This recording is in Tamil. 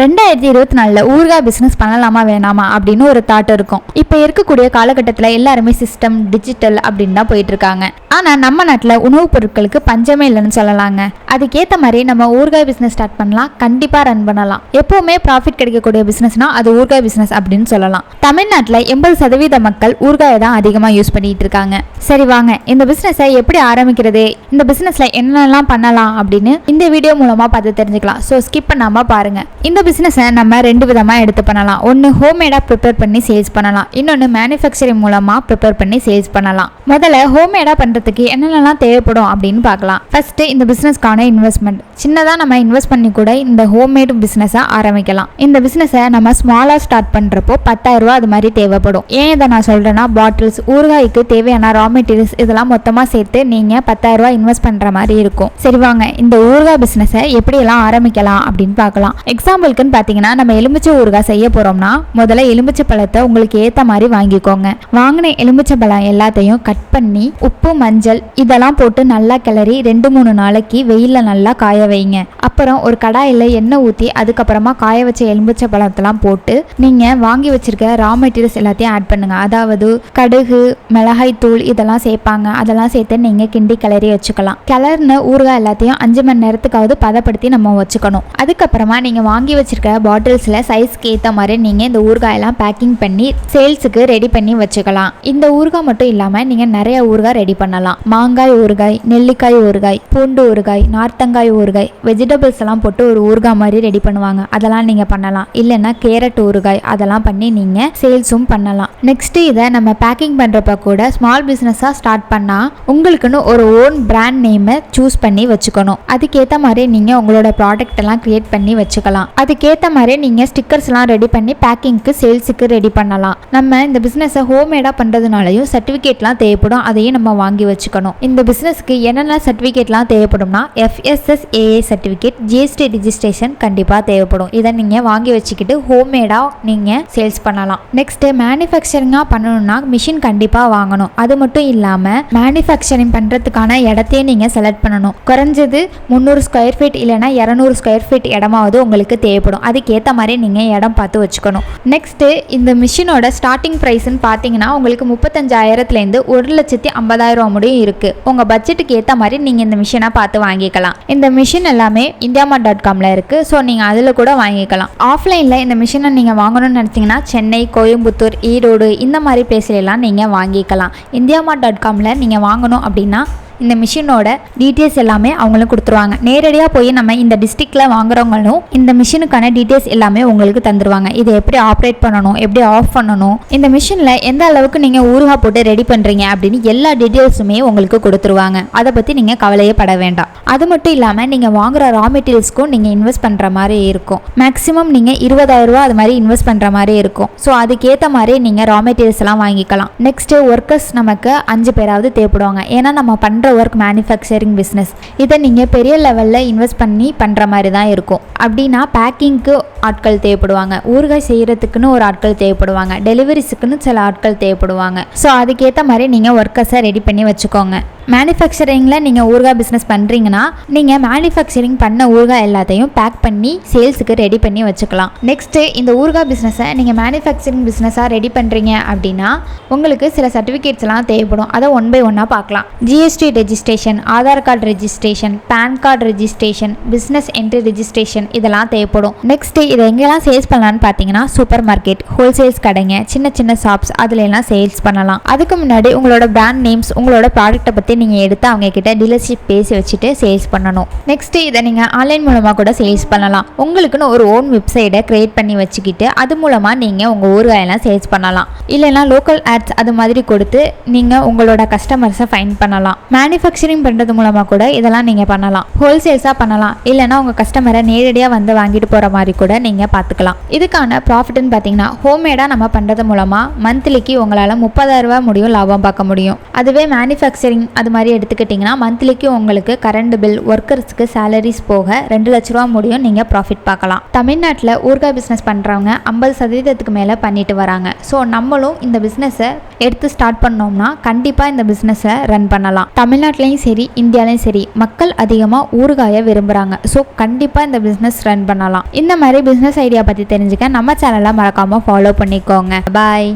ரெண்டாயிரத்தி இருபத்தி நாலில் ஊறுகாய் பிஸ்னஸ் பண்ணலாமா வேணாமா அப்படின்னு ஒரு தாட் இருக்கும். இப்போ இருக்கக்கூடிய காலகட்டத்தில் எல்லாருமே சிஸ்டம் டிஜிட்டல் அப்படின்னு தான் போயிட்டு இருக்காங்க. ஆனால் நம்ம நாட்டில் உணவுப் பொருட்களுக்கு பஞ்சமே இல்லைன்னு சொல்லலாங்க. அதுக்கேற்ற மாதிரி நம்ம ஊறுகாய் பிஸ்னஸ் ஸ்டார்ட் பண்ணலாம். கண்டிப்பாக ரன் பண்ணலாம். எப்போவுமே ப்ராஃபிட் கிடைக்கக்கூடிய பிஸ்னஸ்னா அது ஊறுகாய் பிஸ்னஸ் அப்படின்னு சொல்லலாம். தமிழ்நாட்டில் எண்பது சதவீத மக்கள் ஊறுகாயை தான் அதிகமாக யூஸ் பண்ணிட்டு இருக்காங்க. சரி வாங்க. இந்த பிஸ்னஸை எப்படி ஆரம்பிக்கிறது? இந்த பிஸ்னஸில் என்னென்னலாம் பண்ணலாம் அப்படின்னு இந்த வீடியோ மூலமாக பார்த்து தெரிஞ்சுக்கலாம். ஸோ ஸ்கிப் பண்ணாமல் பாருங்கள் இந்த பிஸ்னஸை நம்ம ரெண்டு விதமாக எடுத்து பண்ணலாம். ஒன்று ஹோம்மேடாக ப்ரிப்பேர் பண்ணி சேல்ஸ் பண்ணலாம். இன்னொன்று மேனுஃபேக்சரிங் மூலமாக ப்ரிப்பேர் பண்ணி சேல்ஸ் பண்ணலாம். முதல்ல ஹோம்மேடாக பண்ணுறதுக்கு என்னென்னலாம் தேவைப்படும் அப்படின்னு பார்க்கலாம். ஃபஸ்ட்டு இந்த பிஸ்னஸ்க்கான இன்வெஸ்ட்மெண்ட் சின்னதாக நம்ம இன்வெஸ்ட் பண்ணி கூட இந்த ஹோம்மேட் பிஸ்னஸை ஆரம்பிக்கலாம். இந்த பிஸ்னஸை நம்ம ஸ்மாலாக ஸ்டார்ட் பண்ணுறப்போ பத்தாயிரரூபா அது மாதிரி தேவைப்படும். ஏன் இதை நான் சொல்கிறேன்னா பாட்டில்ஸ் ஊறுகாய்க்கு தேவையான ரா மெட்டீரியல்ஸ் இதெல்லாம் மொத்தமாக சேர்த்து நீங்கள் பத்தாயிரரூபா இன்வெஸ்ட் பண்ணுற மாதிரி இருக்கும். சரி வாங்க இந்த ஊறுகாய் பிஸ்னஸை எப்படியெல்லாம் ஆரம்பிக்கலாம் அப்படின்னு பார்க்கலாம். எக்ஸாம்பிளுக்குன்னு பார்த்தீங்கன்னா நம்ம எலுமிச்சை ஊறுகாய் செய்ய போகிறோம்னா முதல்ல எலுமிச்சை பழத்தை உங்களுக்கு ஏற்ற மாதிரி வாங்கிக்கோங்க. வாங்கின எலுமிச்சை பழம் எல்லாத்தையும் கட் பண்ணி உப்பு மஞ்சள் இதெல்லாம் போட்டு நல்லா கிளறி ரெண்டு மூணு நாளைக்கு வெயில் வெயிலில் நல்லா காய வைங்க. அப்புறம் ஒரு கடாயில் எண்ணெய் ஊற்றி அதுக்கப்புறமா காய வச்ச எலுமிச்சை பழத்தெல்லாம் போட்டு நீங்கள் வாங்கி வச்சிருக்க ரா மெட்டீரியல்ஸ் எல்லாத்தையும் ஆட் பண்ணுங்கள் அதாவது கடுகு மிளகாய் தூள் இதெல்லாம் சேர்ப்பாங்க. அதெல்லாம் சேர்த்து நீங்கள் கிண்டி கிளறி வச்சுக்கலாம். கிளறின ஊறுகாய் எல்லாத்தையும் அஞ்சு மணி நேரத்துக்காவது பதப்படுத்தி நம்ம வச்சுக்கணும். அதுக்கப்புறமா நீங்கள் வாங்கி வச்சிருக்க பாட்டில்ஸில் சைஸ்க்கு ஏற்ற மாதிரி நீங்கள் இந்த ஊறுகாயெல்லாம் பேக்கிங் பண்ணி சேல்ஸுக்கு ரெடி பண்ணி வச்சுக்கலாம். இந்த ஊறுகாய் மட்டும் இல்லாமல் நீங்கள் நிறைய ஊறுகாய் ரெடி பண்ணலாம். மாங்காய் ஊறுகாய் நெல்லிக்காய் ஊறுகாய் பூண்டு ஊறுகாய் நார்த்தங்காய் ஊறுகாய் வெஜிடபிள்ஸ் எல்லாம் போட்டு ஒரு ஊறுகாய் மாதிரி ரெடி பண்ணுவாங்க. அதெல்லாம் நீங்கள் பண்ணலாம். இல்லைன்னா கேரட் ஊறுகாய் அதெல்லாம் பண்ணி நீங்கள் சேல்ஸும் பண்ணலாம். நெக்ஸ்ட் இதை நம்ம பேக்கிங் பண்ணுறப்ப கூட ஸ்மால் பிஸ்னஸாக ஸ்டார்ட் பண்ணால் உங்களுக்குன்னு ஒரு ஓன் பிராண்ட் நேமை சூஸ் பண்ணி வச்சுக்கணும். அதுக்கேற்ற மாதிரி நீங்கள் உங்களோட ப்ராடக்ட் எல்லாம் கிரியேட் பண்ணி வச்சுக்கலாம். அதுக்கேற்ற மாதிரி நீங்கள் ஸ்டிக்கர்ஸ்லாம் ரெடி பண்ணி பேக்கிங்க்கு சேல்ஸுக்கு ரெடி பண்ணலாம். நம்ம இந்த பிஸ்னஸை ஹோம்மேடாக பண்ணுறதுனாலையும் சர்டிஃபிகேட்லாம் தேவைப்படும். அதையும் நம்ம வாங்கி வச்சுக்கணும். இந்த பிஸ்னஸ்க்கு என்னென்ன சர்டிஃபிகேட்லாம் தேவைப்படும்னா எஃப்எஸ்எஸ்ஏஏ சர்டிஃபிகேட் ஜிஎஸ்டி ரிஜிஸ்ட்ரேஷன் கண்டிப்பாக தேவைப்படும். இதை நீங்கள் வாங்கி வச்சுக்கிட்டு ஹோம்மேடாக நீங்கள் சேல்ஸ் பண்ணலாம். நெக்ஸ்ட்டு மேனுஃபேக்சரிங்காக பண்ணணும்னா மிஷின் கண்டிப்பாக வாங்கணும். அது மட்டும் இல்லாமல் மேனுஃபேக்சரிங் பண்ணுறதுக்கான இடத்தையும் நீங்கள் செலக்ட் பண்ணணும். குறைஞ்சது முந்நூறு ஸ்கொயர் ஃபீட் இல்லைனா இரநூறு ஸ்கொயர் ஃபீட் இடமாவது உங்களுக்கு தேவைப்படும். அதுக்கேற்ற மாதிரி நீங்கள் இடம் பார்த்து வச்சுக்கணும். நெக்ஸ்ட்டு இந்த மிஷினோட ஸ்டார்டிங் ப்ரைஸ்ன்னு பார்த்தீங்கன்னா உங்களுக்கு முப்பத்தஞ்சாயிரத்துலேருந்து ஒரு லட்சத்தி ஐம்பதாயிரம் முடியும் இருக்குது உங்கள் பட்ஜெட்டுக்கு ஏற்ற மாதிரி நீங்கள் இந்த மிஷினை பார்த்து வாங்கிக்கலாம். இந்த மிஷின் எல்லாமே இந்தியாமா டாட் காமில் இருக்குது ஸோ நீங்கள் அதில் கூட வாங்கிக்கலாம். ஆஃப்லைனில் இந்த மிஷினை நீங்கள் வாங்கணும்னு நினச்சிங்கன்னா சென்னை கோயம்புத்தூர் ஈரோடு இந்த மாதிரி பிளேஸ்லாம் நீங்கள் வாங்கிக்கலாம் இந்தியாமா டாட் காமில் நீங்கள் வாங்கணும் அப்படின்னா இந்த மிஷினோட டீட்டெயில்ஸ் எல்லாமே அவங்களும் கொடுத்துருவாங்க. நேரடியாக போய் நம்ம இந்த டிஸ்ட்ரிக்டில் வாங்குறவங்களும் இந்த மிஷினுக்கான டீட்டெயில்ஸ் எல்லாமே உங்களுக்கு தந்துருவாங்க. இதை எப்படி ஆப்ரேட் பண்ணணும் எப்படி ஆஃப் பண்ணணும் இந்த மிஷினில் எந்த அளவுக்கு நீங்கள் ஊறுகாய் போட்டு ரெடி பண்ணுறீங்க அப்படின்னு எல்லா டீட்டெயில்ஸுமே உங்களுக்கு கொடுத்துருவாங்க. அதை பற்றி நீங்கள் கவலையே பட வேண்டாம். அது மட்டும் இல்லாமல் நீங்கள் வாங்குற ரா மெட்டீரியல்ஸ்க்கும் நீங்கள் இன்வெஸ்ட் பண்ணுற மாதிரி இருக்கும். மேக்ஸிமம் நீங்கள் இருபதாயிரம் ரூபா அது மாதிரி இன்வெஸ்ட் பண்ணுற மாதிரி இருக்கும். ஸோ அதுக்கேற்ற மாதிரி நீங்கள் ரா மெட்டீரியல்ஸ் எல்லாம் வாங்கிக்கலாம். நெக்ஸ்ட்டு ஒர்க்கர்ஸ் நமக்கு அஞ்சு பேராவது தேவைப்படுவாங்க. ஏன்னா நம்ம பண்ணுற ஒர்க் மேனுஃபேக்சரிங் பிஸ்னஸ் இதை நீங்கள் பெரிய லெவலில் இன்வெஸ்ட் பண்ணி பண்ணுற மாதிரி தான் இருக்கும். அப்படின்னா பேக்கிங்க்கு ஆட்கள் தேவைப்படுவாங்க. ஊறுகாய் செய்கிறதுக்குன்னு ஒரு ஆட்கள் தேவைப்படுவாங்க. டெலிவரிஸுக்குன்னு சில ஆட்கள் தேவைப்படுவாங்க. ஸோ அதுக்கேற்ற மாதிரி நீங்கள் ஒர்க்கர்ஸை ரெடி பண்ணி வச்சுக்கோங்க. மேனுஃபேக்சரிங்கில் நீங்கள் ஊறுகாய் பிஸ்னஸ் பண்ணுறீங்கன்னா நீங்கள் மேனுஃபேக்சரிங் பண்ண ஊறுகாய் எல்லாத்தையும் பேக் பண்ணி சேல்ஸுக்கு ரெடி பண்ணி வச்சுக்கலாம். நெக்ஸ்ட்டு இந்த ஊறுகாய் பிஸ்னஸை நீங்கள் மேனுஃபேக்சரிங் பிஸ்னஸாக ரெடி பண்ணுறீங்க அப்படின்னா உங்களுக்கு சில சர்டிஃபிகேட்ஸ்லாம் தேவைப்படும். அதை ஒன் பை ஒன்னாக பார்க்கலாம். GST registration Aadhaar card registration PAN card registration business entry registration இதெல்லாம் தேவைப்படும். நெக்ஸ்ட்டு இதை எங்கெல்லாம் சேல்ஸ் பண்ணலான்னு பார்த்தீங்கன்னா சூப்பர் மார்க்கெட் ஹோல்சேல்ஸ் கடைங்க சின்ன சின்ன ஷாப்ஸ் அதுல எல்லாம் சேல்ஸ் பண்ணலாம். அதுக்கு முன்னாடி உங்களோட பிராண்ட் நேம்ஸ் உங்களோட ப்ராடக்ட்டை பற்றி நீங்கள் எடுத்து அவங்க கிட்ட டீலர்ஷிப் பேசி வச்சுட்டு சேல்ஸ் பண்ணணும். நெக்ஸ்ட்டு இதை நீங்கள் ஆன்லைன் மூலமாக கூட சேல்ஸ் பண்ணலாம். உங்களுக்குன்னு ஒரு ஓன் வெப்சைட்டை க்ரியேட் பண்ணி வச்சுக்கிட்டு அது மூலமாக நீங்கள் உங்கள் ஊர்காயெல்லாம் சேல்ஸ் பண்ணலாம். இல்லைன்னா லோக்கல் ஆட்ஸ் அது மாதிரி கொடுத்து நீங்கள் உங்களோட கஸ்டமர்ஸை ஃபைன் பண்ணலாம். மேனுஃபேக்சரிங் பண்ணுறது மூலமாக கூட இதெல்லாம் நீங்கள் பண்ணலாம். ஹோல்சேல்ஸாக பண்ணலாம். இல்லைன்னா உங்கள் கஸ்டமரை நேரடியாக வந்து வாங்கிட்டு போகிற மாதிரி கூட நீங்கள் பார்த்துக்கலாம் இதுக்கான ப்ராஃபிட்னு பார்த்தீங்கன்னா ஹோம்மேடாக நம்ம பண்ணுறது மூலமாக மந்த்லிக்கு உங்களால் முப்பதாயிரரூபா முடியும் லாபம் பார்க்க முடியும். அதுவே மேனுஃபேக்சரிங் அது மாதிரி எடுத்துக்கிட்டிங்கன்னா மந்த்லிக்கு உங்களுக்கு கரண்ட் பில் ஒர்க்கர்ஸ்க்கு சேலரிஸ் போக ரெண்டு லட்ச ரூபா முடியும் நீங்கள் ப்ராஃபிட் பார்க்கலாம். தமிழ்நாட்டில் ஊறுகாய் பிஸ்னஸ் பண்ணுறவங்க ஐம்பது சதவீதத்துக்கு மேலே பண்ணிட்டு வராங்க. ஸோ நம்மளும் இந்த பிஸ்னஸை எடுத்து ஸ்டார்ட் பண்ணோம்னா கண்டிப்பாக இந்த பிஸ்னஸை ரன் பண்ணலாம். தமிழ்நாட்டிலையும் சரி இந்தியாலையும் சரி மக்கள் அதிகமாக ஊறுகாயை விரும்புகிறாங்க ஸோ கண்டிப்பாக இந்த பிஸ்னஸ் ரன் பண்ணலாம். இந்த மாதிரி பிஸ்னஸ் ஐடியா பற்றி தெரிஞ்சுக்க நம்ம சேனலை மறக்காமல் ஃபாலோ பண்ணிக்கோங்க. பாய்